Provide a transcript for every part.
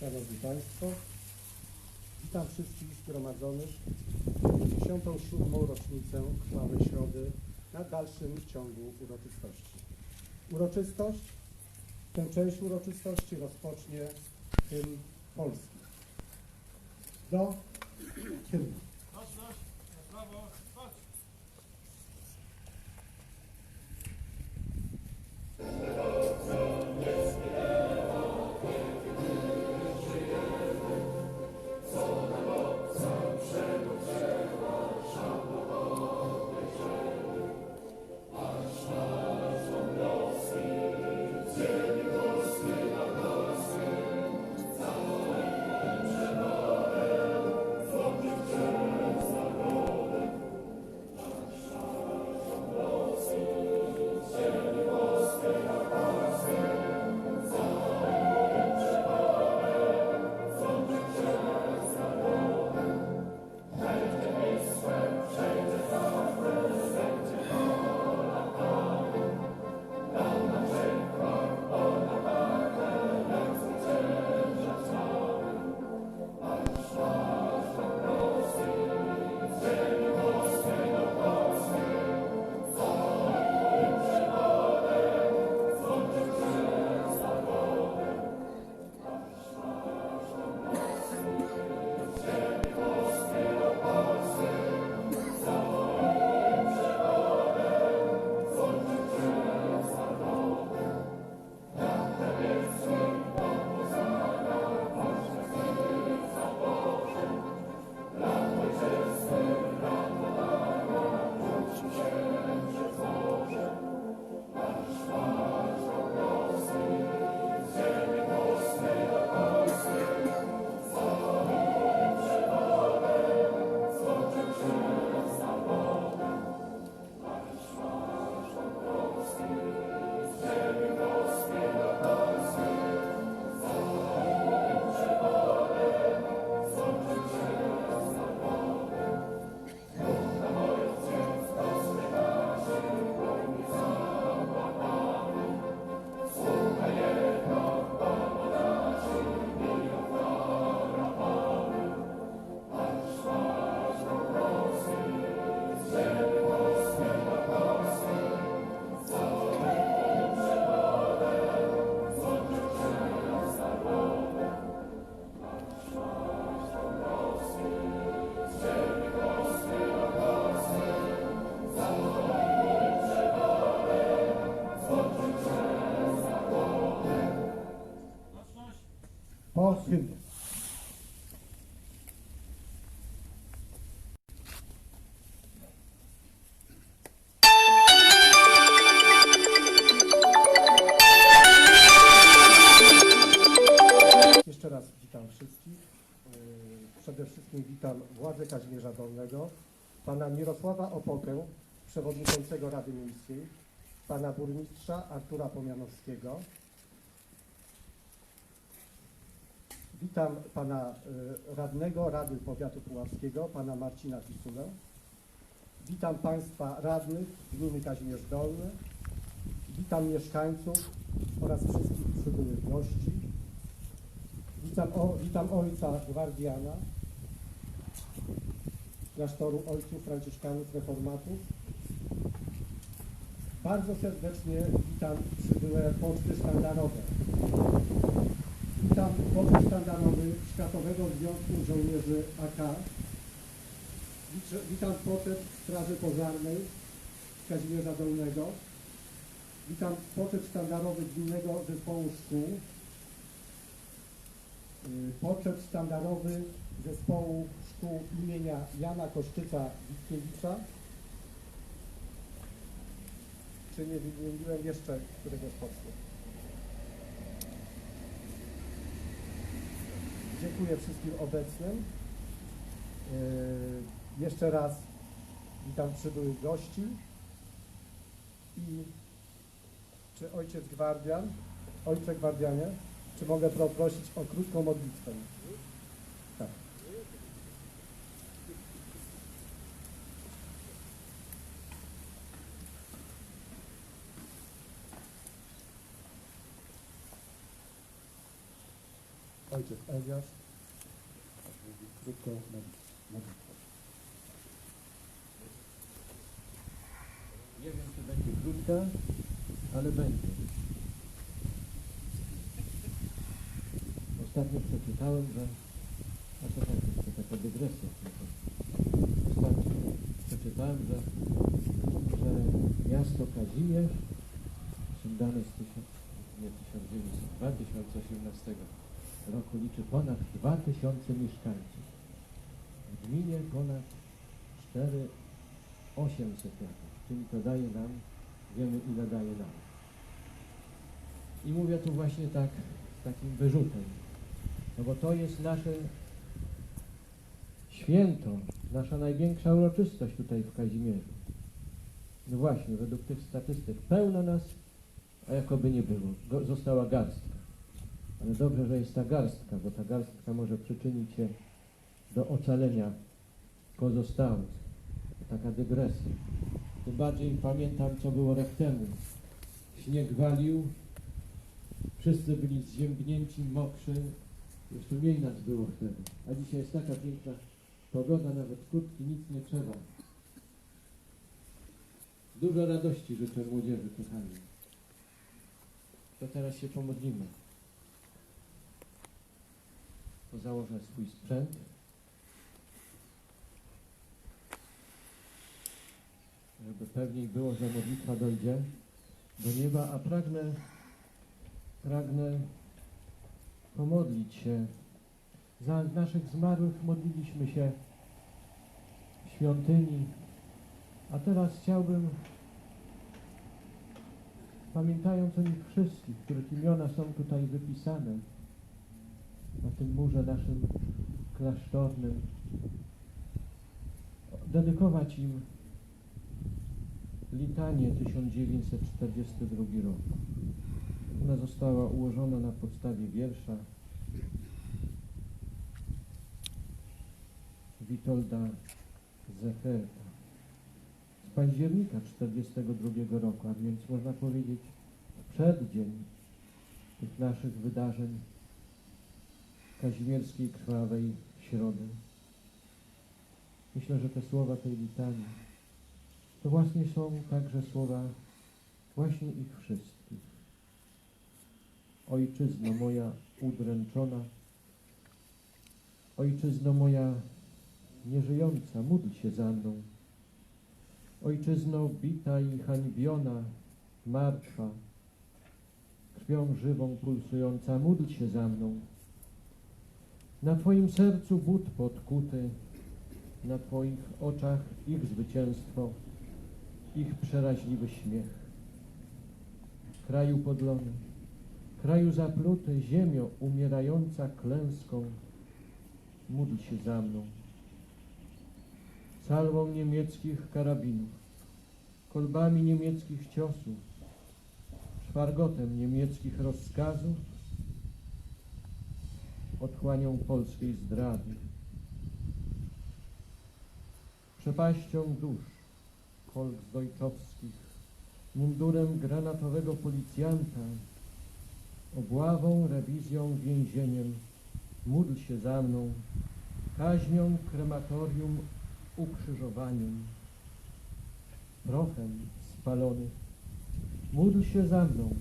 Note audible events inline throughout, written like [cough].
Szanowni Państwo, witam wszystkich zgromadzonych w 57. rocznicę Krwawej Środy na dalszym ciągu uroczystości. Uroczystość, tę część uroczystości rozpocznie hymn Polski. Do hymnu. Hymnie. Jeszcze raz witam wszystkich. Yy, Przede wszystkim witam władze Kazimierza Dolnego, pana Mirosława Opokę, przewodniczącego Rady Miejskiej, pana burmistrza Artura Pomianowskiego, Witam pana y, radnego Rady Powiatu Puławskiego, pana Marcina Pisulę. Witam państwa radnych gminy Kazimierz Dolny. Witam mieszkańców oraz wszystkich przybyłych gości. Witam, o, witam ojca gwardiana klasztoru ojców franciszkanów reformatów. Bardzo serdecznie witam przybyłe poczty sztandarowe. Poczet sztandarowy Światowego Związku Żołnierzy AK. Witam poczet Straży Pożarnej Kazimierza Dolnego. Witam poczet sztandarowy Gminnego Zespołu Szkół. Y, Poczet sztandarowy Zespołu Szkół imienia Jana Koszczyca Witkiewicza. Czy nie wymieniłem jeszcze któregoś pocztu? Dziękuję wszystkim obecnym. Yy, jeszcze raz witam przybyłych gości. I czy ojciec gwardian, ojcze gwardianie, czy mogę poprosić o krótką modlitwę? Ojciec Eliasz mówi krótką. Nie wiem, czy będzie krótka, ale będzie. Ostatnio przeczytałem, że... A to tak, to taka dygresja. Ostatnio przeczytałem, że, że miasto Kazimierz, dane z tysiąc, nie 1900, 2018 roku liczy ponad 2000 mieszkańców. W gminie ponad 4 800 jakoś, czyli to daje nam, wiemy ile daje nam. I mówię tu właśnie tak, z takim wyrzutem, no bo to jest nasze święto, nasza największa uroczystość tutaj w Kazimierzu. No właśnie, według tych statystyk pełno nas, a jakoby nie było. Została garstka. Ale dobrze, że jest ta garstka, bo ta garstka może przyczynić się do ocalenia pozostałych taka dygresja. Tym bardziej pamiętam, co było rok temu. Śnieg walił, wszyscy byli zziębnięci, mokrzy. Jeszcze mniej nas było wtedy. A dzisiaj jest taka piękna pogoda, nawet kurtki, nic nie trzeba. Dużo radości życzę młodzieży, kochani. To teraz się pomodlimy. To założę swój sprzęt. żeby pewniej było, że modlitwa dojdzie do nieba, a pragnę, pragnę pomodlić się. Za naszych zmarłych modliliśmy się w świątyni, a teraz chciałbym, pamiętając o nich wszystkich, których imiona są tutaj wypisane na tym murze naszym klasztornym, dedykować im Litanie 1942 rok. Ona została ułożona na podstawie wiersza Witolda Zecherta z października 1942 roku, a więc można powiedzieć w przeddzień tych naszych wydarzeń kazimierskiej krwawej środy. Myślę, że te słowa tej litanii to właśnie są także słowa właśnie ich wszystkich. Ojczyzno moja udręczona, Ojczyzno moja nieżyjąca, módl się za mną. Ojczyzno bita i hańbiona, martwa, krwią żywą pulsująca, módl się za mną. Na Twoim sercu but podkuty, na Twoich oczach ich zwycięstwo, ich przeraźliwy śmiech. Kraju podlony, kraju zapluty, ziemio umierająca klęską, módl się za mną. Salwą niemieckich karabinów, kolbami niemieckich ciosów, szwargotem niemieckich rozkazów, otchłanią polskiej zdrady, przepaścią dusz, Volksdeutschowskich, mundurem granatowego policjanta, obławą, rewizją, więzieniem. Módl się za mną, kaźnią, krematorium, ukrzyżowaniem, prochem spalony. Módl się za mną,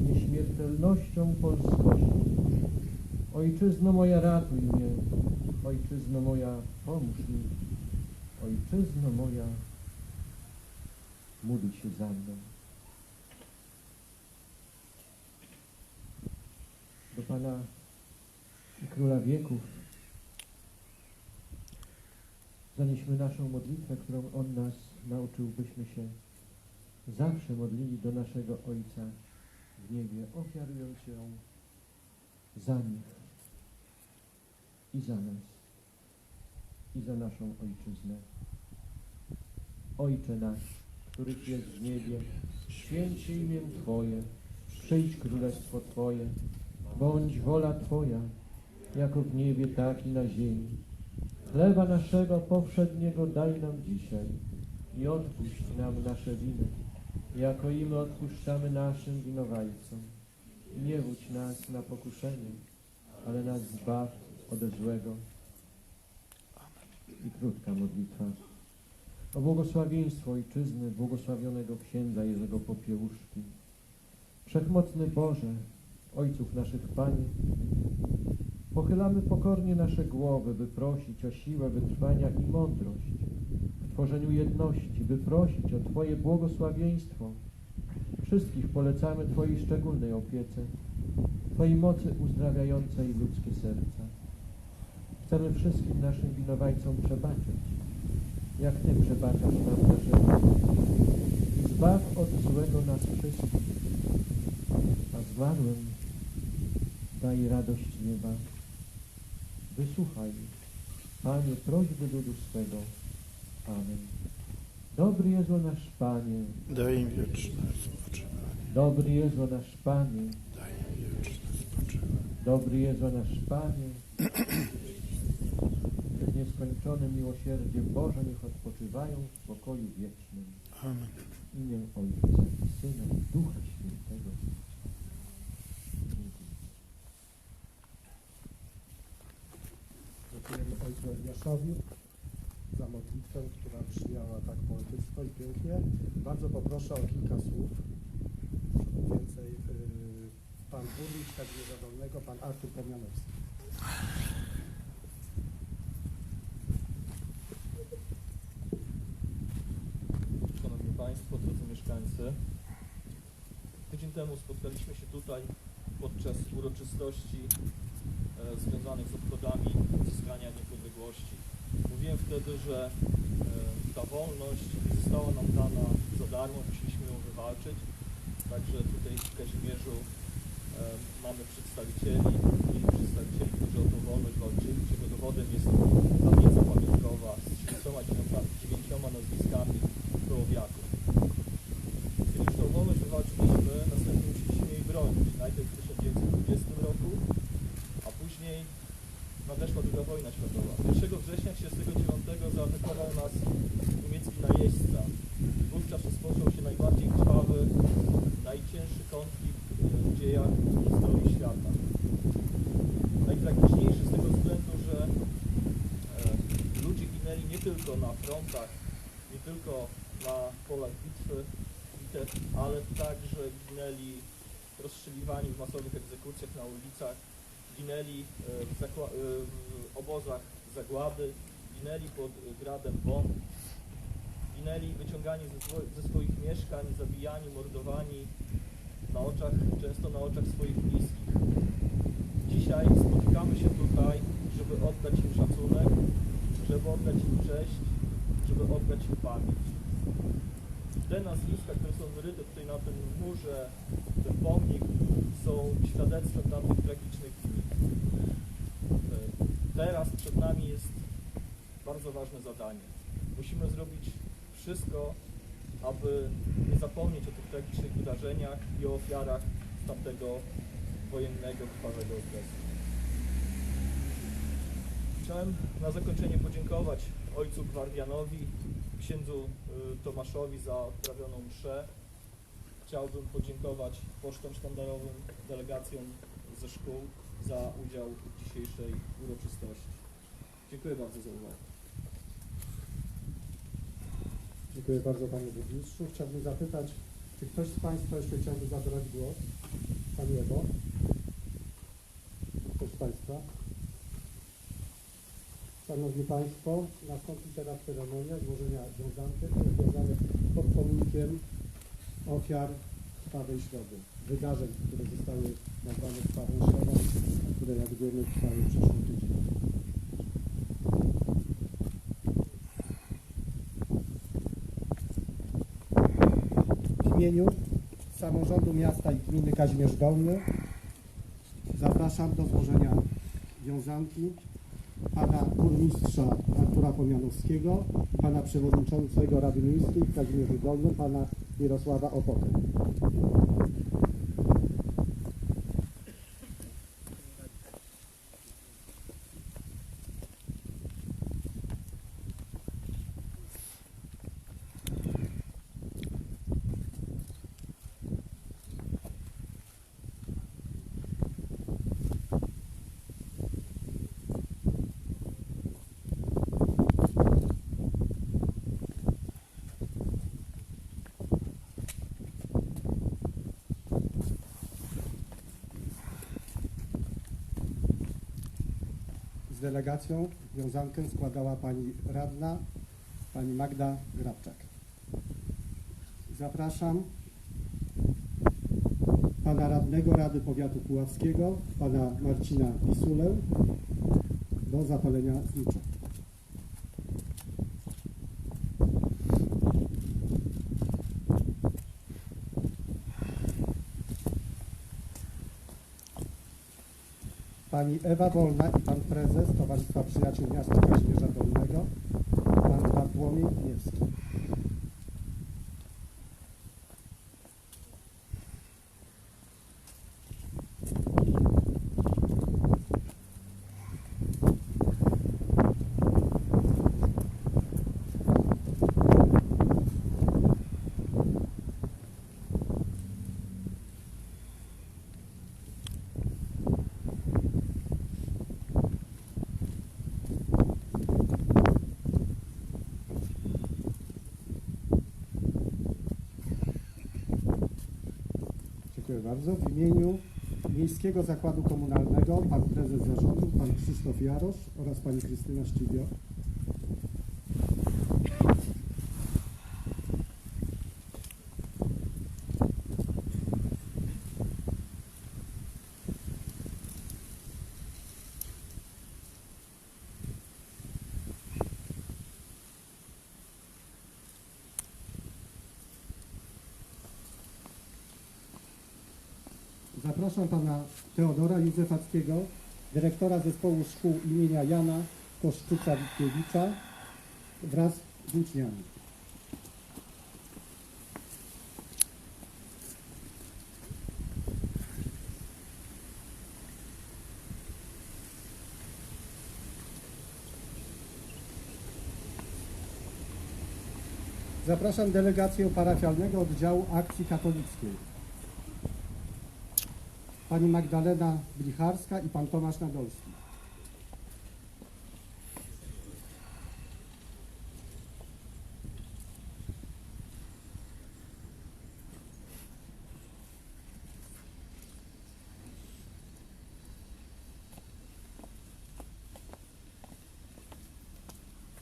nieśmiertelnością polskości. Ojczyzno moja, ratuj mnie, ojczyzno moja, pomóż mi, ojczyzno moja, módl się za mną. Do Pana Króla Wieków zanieśmy naszą modlitwę, którą On nas nauczył, byśmy się zawsze modlili do naszego Ojca w niebie, ofiarując ją za nich i za nas i za naszą Ojczyznę. Ojcze nasz, których jest w niebie, święć imię Twoje, przyjdź królestwo Twoje, bądź wola Twoja, jako w niebie, tak i na ziemi. Chleba naszego powszedniego daj nam dzisiaj i odpuść nam nasze winy, jako i my odpuszczamy naszym winowajcom. Nie wódź nas na pokuszenie, ale nas zbaw ode złego. I krótka modlitwa. O błogosławieństwo Ojczyzny, błogosławionego księdza Jerzego Popiełuszki. Wszechmocny Boże, Ojców naszych Pani, pochylamy pokornie nasze głowy, by prosić o siłę wytrwania i mądrość w tworzeniu jedności, by prosić o Twoje błogosławieństwo. Wszystkich polecamy Twojej szczególnej opiece, Twojej mocy uzdrawiającej ludzkie serca. Chcemy wszystkim naszym winowajcom przebaczać, jak Ty przebaczasz nam nasze winy. I zbaw od złego nas wszystkich, a zmarłym daj radość nieba. Wysłuchaj, Panie, prośby ludu swego. Amen. Dobry jest o nasz Panie, Daj im wieczne spoczywanie. dobry jest o nasz Panie, Daj im wieczne spoczywanie. dobry jest o nasz Panie. [clears throat] Nieskończonym miłosierdziem Boże niech odpoczywają w pokoju wiecznym. Amen. W imię Ojca i Syna i Ducha Świętego. Dziękuję. Dziękujemy Ojcu Eliaszowi za modlitwę, która brzmiała tak poetycko i pięknie. Bardzo poproszę o kilka słów. Więcej yy, Pan Burmistrz Kazimierza Dolnego, Pan Artur Pomianowski. Szanowni Państwo, drodzy mieszkańcy. Tydzień temu spotkaliśmy się tutaj podczas uroczystości e, związanych z obchodami odzyskania niepodległości. Mówiłem wtedy, że e, ta wolność nie została nam dana za darmo, musieliśmy ją wywalczyć. Także tutaj w Kazimierzu e, mamy przedstawicieli i przedstawicieli, którzy o tą wolność walczyli, czego dowodem jest tablica pamiątkowa z 39 nazwiskami Kołowiaków. Na frontach, nie tylko na polach bitwy, ale także ginęli rozstrzeliwani w masowych egzekucjach na ulicach, ginęli e, w, e, w obozach zagłady, ginęli pod gradem bomb, ginęli wyciągani ze, ze swoich mieszkań, zabijani, mordowani na oczach, często na oczach swoich bliskich. Dzisiaj spotykamy się tutaj, żeby oddać im szacunek, żeby oddać im cześć, żeby oddać im pamięć. Te nazwiska, które są wyryte tutaj na tym murze, ten pomnik, są świadectwem tamtych tragicznych dni. E, Teraz przed nami jest bardzo ważne zadanie. Musimy zrobić wszystko, aby nie zapomnieć o tych tragicznych wydarzeniach i o ofiarach tamtego wojennego, krwawego okresu. Chciałem na zakończenie podziękować ojcu Gwardianowi, księdzu y, Tomaszowi za odprawioną mszę. Chciałbym podziękować pocztom sztandarowym, delegacjom ze szkół za udział w dzisiejszej uroczystości. Dziękuję bardzo za uwagę. Dziękuję bardzo Panie Burmistrzu. Chciałbym zapytać, czy ktoś z Państwa jeszcze chciałby zabrać głos? Pani Ewo? Ktoś z Państwa? Szanowni Państwo, nastąpi teraz ceremonia złożenia wiązanki związanych pod pomnikiem ofiar krwawej środy. Wydarzeń, które zostały nazwane krwawą środą, które jak wiemy trwały w przeszłym tydzień. W imieniu samorządu miasta i gminy Kazimierz Dolny zapraszam do złożenia wiązanki pana burmistrza Artura Pomianowskiego, pana przewodniczącego Rady Miejskiej w Kazimierzu Dolnym, pana Mirosława Opotę. Delegacją wiązankę składała pani radna, pani Magda Grabczak. Zapraszam pana radnego Rady Powiatu Puławskiego, pana Marcina Wisulę do zapalenia znicza. Pani Ewa Wolna i pan prezes Towarzystwa Przyjaciół Miasta Kazimierza Dolnego, pan Bartłomiej Gniewski. Dziękuję bardzo. W imieniu Miejskiego Zakładu Komunalnego pan prezes zarządu, pan Krzysztof Jarosz oraz pani Krystyna Ścibio. Zapraszam pana Teodora Józefackiego, dyrektora Zespołu Szkół imienia Jana Koszczyca-Witkiewicza wraz z uczniami. Zapraszam delegację parafialnego oddziału akcji katolickiej. Pani Magdalena Blicharska i pan Tomasz Nadolski.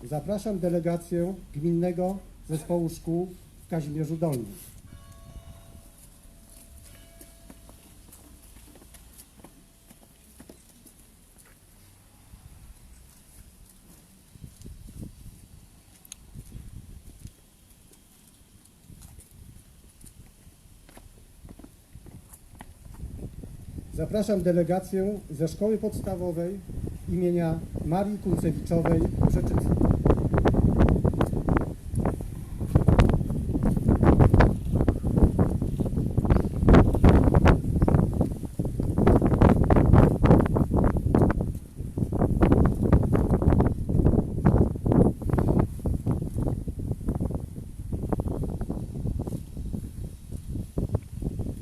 Zapraszam delegację Gminnego Zespołu Szkół w Kazimierzu Dolnym. Zapraszam delegację ze Szkoły Podstawowej imienia Marii Kuncewiczowej w Rzeczycy.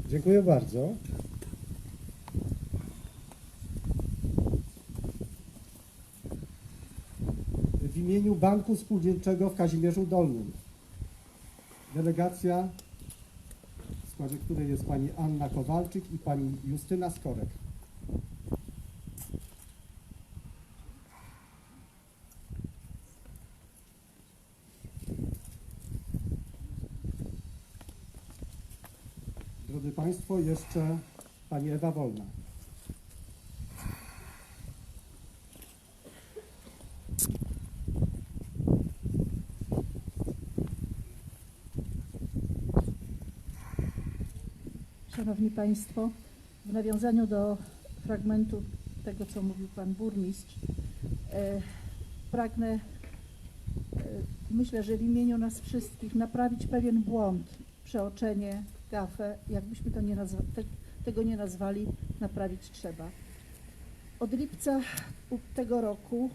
Dziękuję bardzo. w imieniu Banku Spółdzielczego w Kazimierzu Dolnym. Delegacja, w składzie której jest pani Anna Kowalczyk i pani Justyna Skorek. Drodzy Państwo, jeszcze pani Ewa Wolna. Szanowni Państwo, w nawiązaniu do fragmentu tego, co mówił Pan Burmistrz, e, pragnę, e, myślę, że w imieniu nas wszystkich naprawić pewien błąd, przeoczenie, gafę, jakbyśmy to nie nazwa, te, tego nie nazwali, naprawić trzeba. Od lipca tego roku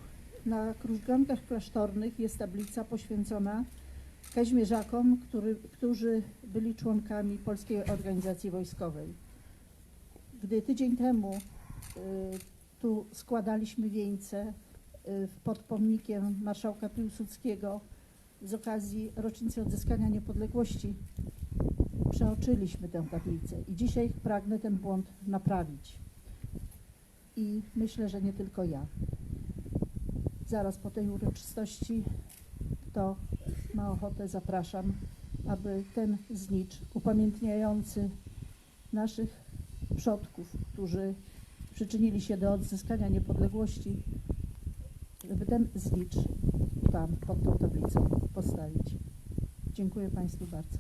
na krużgankach klasztornych jest tablica poświęcona Kaźmierzakom, który, którzy byli członkami Polskiej Organizacji Wojskowej. Gdy tydzień temu y, tu składaliśmy wieńce y, pod pomnikiem marszałka Piłsudskiego z okazji rocznicy odzyskania niepodległości, przeoczyliśmy tę tablicę i dzisiaj pragnę ten błąd naprawić. I myślę, że nie tylko ja. zaraz po tej uroczystości, kto ma ochotę, zapraszam, aby ten znicz upamiętniający naszych przodków, którzy przyczynili się do odzyskania niepodległości, żeby ten znicz tam pod tą tablicą postawić. Dziękuję Państwu bardzo.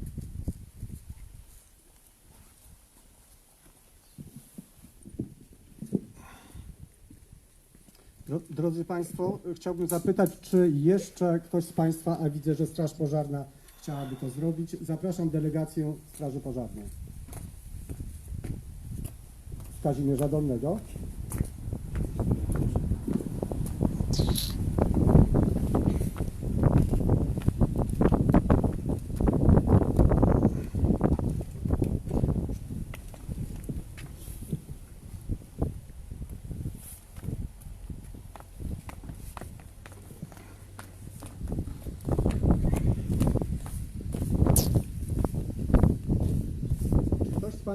Drodzy Państwo, chciałbym zapytać, czy jeszcze ktoś z Państwa, a widzę, że Straż Pożarna chciałaby to zrobić. Zapraszam delegację Straży Pożarnej. Kazimierza Dolnego.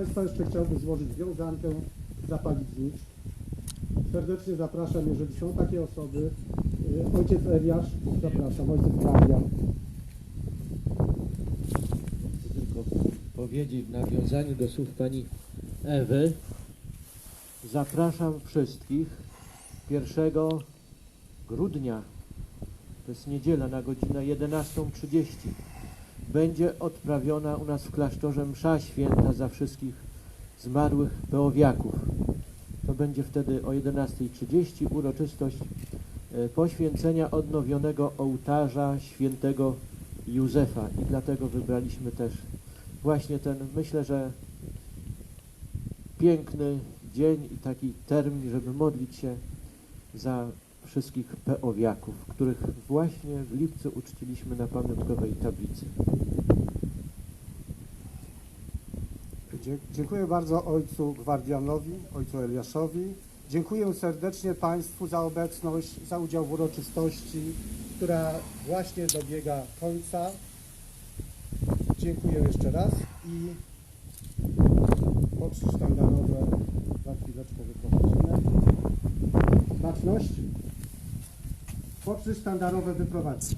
Państwa jeszcze chciałby złożyć wiązankę, zapalić znicz? Serdecznie zapraszam, jeżeli są takie osoby. Y, Ojciec Eliasz, zapraszam, ojciec Marian. Chcę tylko powiedzieć w nawiązaniu do słów pani Ewy. Zapraszam wszystkich 1 grudnia, to jest niedziela na godzinę 11.30. Będzie odprawiona u nas w klasztorze msza święta za wszystkich zmarłych peowiaków. To będzie wtedy o 11.30 uroczystość e, poświęcenia odnowionego ołtarza świętego Józefa i dlatego wybraliśmy też właśnie ten, myślę, że piękny dzień i taki termin, żeby modlić się za wszystkich peowiaków, których właśnie w lipcu uczciliśmy na pamiątkowej tablicy. Dziękuję bardzo ojcu Gwardianowi, ojcu Eliaszowi. Dziękuję serdecznie Państwu za obecność, za udział w uroczystości, która właśnie dobiega końca. Dziękuję jeszcze raz i poczty sztandarowe za chwileczkę wyprowadzimy. Baczność. Poczty sztandarowe wyprowadzić.